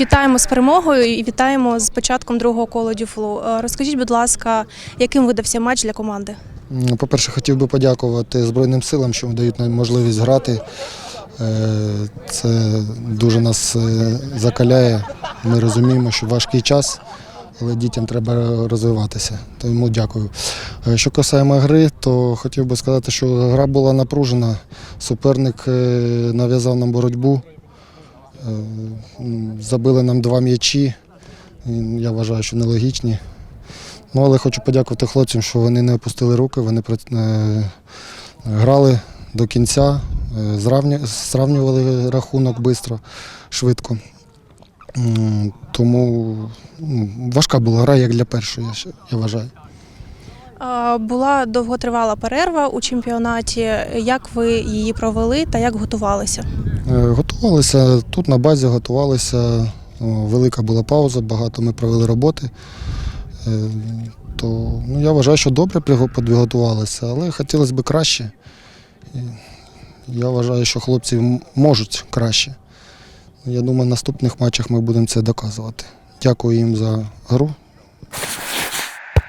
Вітаємо з перемогою і вітаємо з початком другого кола дюфлу. Е, Розкажіть, будь ласка, яким видався матч для команди? По-перше, хотів би подякувати Збройним силам, що дають нам можливість грати. Е, Це дуже нас е, закаляє. Ми розуміємо, що важкий час, але дітям треба розвиватися. Тому дякую. Що касаємо гри, то хотів би сказати, що гра була напружена. Суперник нав'язав нам боротьбу. Е, Забили нам два м'ячі. Я вважаю, що нелогічні. Ну, але хочу подякувати хлопцям, що вони не опустили руки, вони е, грали до кінця, е, зравню- зрівнювали рахунок швидко, швидко. Тому важка була гра, як для першої, я вважаю. Була довготривала перерва у чемпіонаті. Як ви її провели та як готувалися? Е, Готувалися тут на базі, готувалися. Велика була пауза, багато ми провели роботи. Е, То ну, я вважаю, що добре підготувалися, але хотілося б краще. Я вважаю, що хлопці можуть краще. Я думаю, в наступних матчах ми будемо це доказувати. Дякую їм за гру,